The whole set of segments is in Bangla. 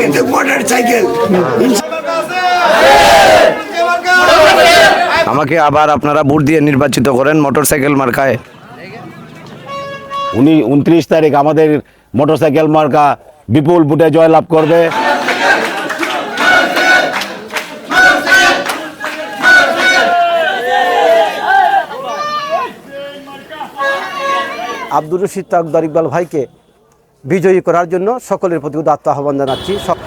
কিন্তু মোটর সাইকেল। আমাকে আবার আপনারা ভোট দিয়ে নির্বাচিত করেন মোটর সাইকেল মার্কায়। উনি উনত্রিশ তারিখ আমাদের মোটর সাইকেল মার্কা বিপুল বুটে জয়লাভ করবে। আব্দুর রশিদ তাকদার ইকবাল ভাইকে বিজয়ী করার জন্য সকলের প্রতি উদাত্ত আহ্বান জানাচ্ছি সক-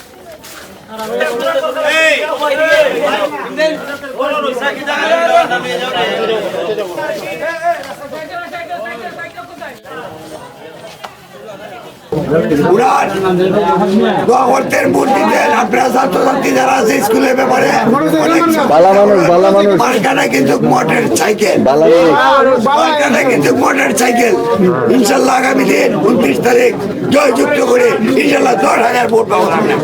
দোয়া আপনারা ছাত্রছাত্রী যারা আছে স্কুলের ব্যাপারে মার্কাটা কিন্তু মোটর সাইকেল। মার্কাটা কিন্তু মোটর সাইকেল। ইনশাল্লাহ আগামী দিন উনত্রিশ তারিখ জয়যুক্ত করে ইনশাল্লাহ দশ হাজার ভোট পাবো। আমরা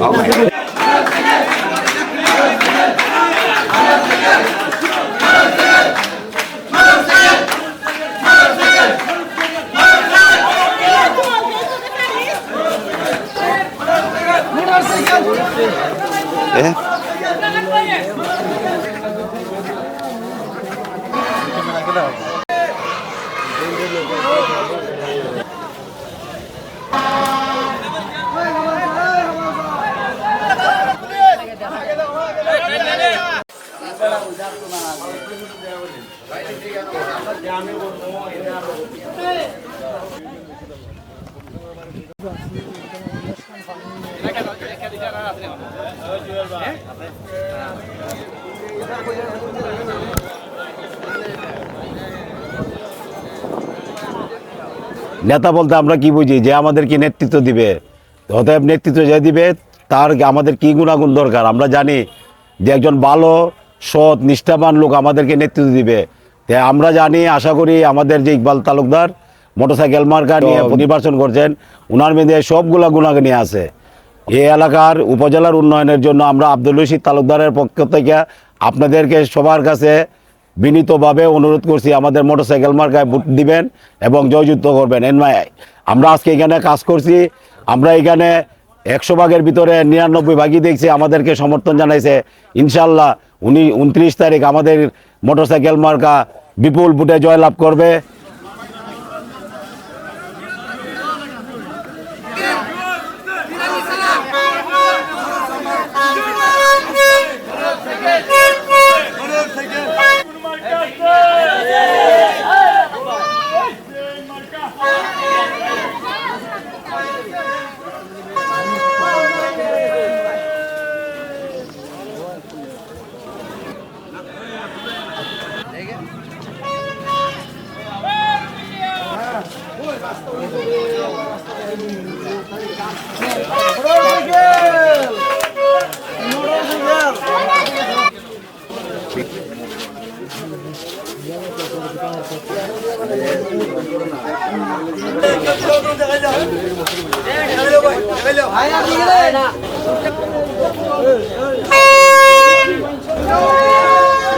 পাবো নেতা বলতে আমরা কি বুঝি? যে আমাদেরকে নেতৃত্ব দিবে? অতএব নেতৃত্ব যে দিবে তার আমাদের কি গুণাগুণ দরকার? আমরা জানি যে একজন ভালো সৎ নিষ্ঠাবান লোক আমাদেরকে নেতৃত্ব দিবে। তাই আমরা জানি আশা করি আমাদের যে ইকবাল তালুকদার মোটরসাইকেল মার্কা নিয়ে নির্বাচন করছেন ওনার মধ্যে সবগুলা গুণাগুণী আছে। এই এলাকার উপজেলার উন্নয়নের জন্য আমরা আব্দুল রশিদ তালুকদারের পক্ষ থেকে আপনাদেরকে সবার কাছে বিনীতভাবে অনুরোধ করছি আমাদের মোটরসাইকেল মার্কায় ভোট দিবেন এবং জয়যুক্ত করবেন, এনমাই আমরা আজকে এখানে কাজ করছি, আমরা এখানে একশো ভাগের ভিতরে নিরানব্বই ভাগই দেখছি, আমাদেরকে সমর্থন জানাইছে। ইনশাল্লাহ উনি উনত্রিশ তারিখ আমাদের মোটরসাইকেল মার্কা বিপুল ভোটে জয়লাভ করবে।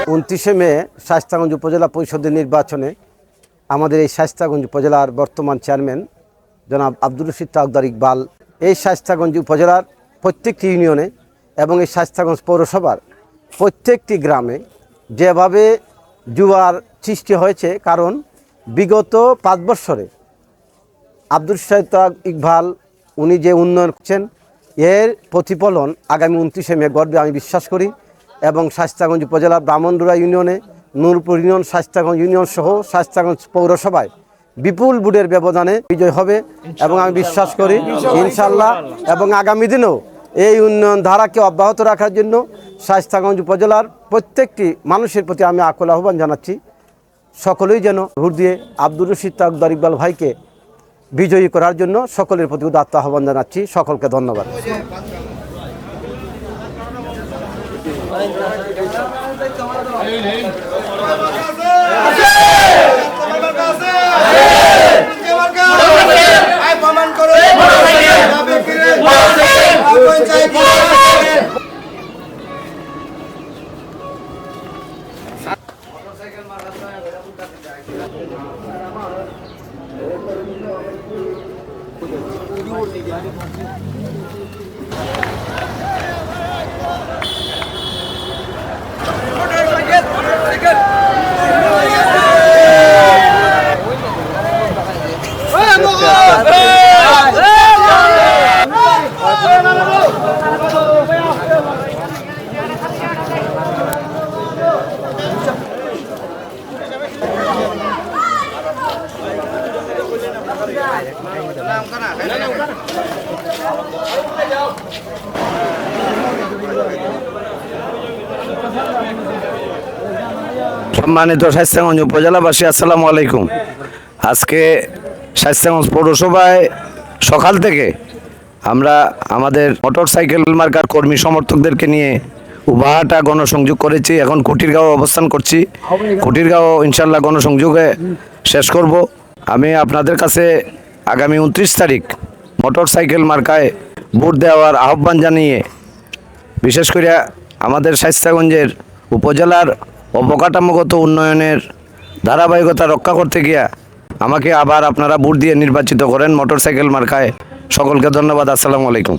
উনত্রিশে মে শাস্তাগঞ্জ উপজেলা পরিষদের নির্বাচনে আমাদের এই শাস্তাগঞ্জ উপজেলার বর্তমান চেয়ারম্যান জনাব আব্দুর রশিদ তাকদার ইকবাল, এই শাস্তাগঞ্জ উপজেলার প্রত্যেকটি ইউনিয়নে এবং এই শাস্তাগঞ্জ পৌরসভার প্রত্যেকটি গ্রামে যেভাবে জুয়ার সৃষ্টি হয়েছে কারণ বিগত পাঁচ বৎসরে আব্দুল সাহেব ইকবাল উনি যে উন্নয়ন করছেন, এর প্রতিফলন আগামী উনত্রিশে মে গর্বে আমি বিশ্বাস করি এবং শাস্তাগঞ্জ উপজেলার ব্রাহ্মণডুরা ইউনিয়নে নূরপুর ইউনিয়ন শাস্তাগঞ্জ ইউনিয়ন সহ শাস্তাগঞ্জ পৌরসভায় বিপুল বুডের ব্যবধানে বিজয় হবে এবং আমি বিশ্বাস করি ইনশাল্লাহ এবং আগামী দিনেও এই উন্নয়ন ধারাকে অব্যাহত রাখার জন্য শাস্তাগঞ্জ উপজেলার প্রত্যেকটি মানুষের প্রতি আমি আকুল আহ্বান জানাচ্ছি। সকলেই যেন ভোট দিয়ে আব্দুর রশিদ তাকদার ইকবাল ভাইকে বিজয়ী করার জন্য সকলের প্রতি উদাত্ত আহ্বান জানাচ্ছি। সকলকে ধন্যবাদ। छोड़ दीजिए। সম্মানিত স্বাস্থ্যগঞ্জ উপজেলাবাসী, আসসালামু আলাইকুম। আজকে স্বাস্থ্যগঞ্জ পৌরসভায় সকাল থেকে আমরা আমাদের মোটর সাইকেল মার্কার কর্মী সমর্থকদেরকে নিয়ে উবাহাটা গণসংযোগ করেছি। এখন কুটিরগাঁও অবস্থান করছি। কুটিরগাঁও ইনশাল্লাহ গণসংযোগে শেষ করব। আমি আপনাদের কাছে আগামী উনত্রিশ তারিখ মোটর সাইকেল মার্কায় ভোট দেওয়ার আহ্বান জানিয়ে, বিশেষ করে আমাদের স্বাস্থ্যগঞ্জের উপজেলার অবকাঠামোগত উন্নয়নের ধারাবাহিকতা রক্ষা করতে গিয়া আমাকে আবার আপনারা ভোট দিয়ে নির্বাচিত করেন মোটরসাইকেল মার্কায়। সকলকে ধন্যবাদ। আসসালামু আলাইকুম।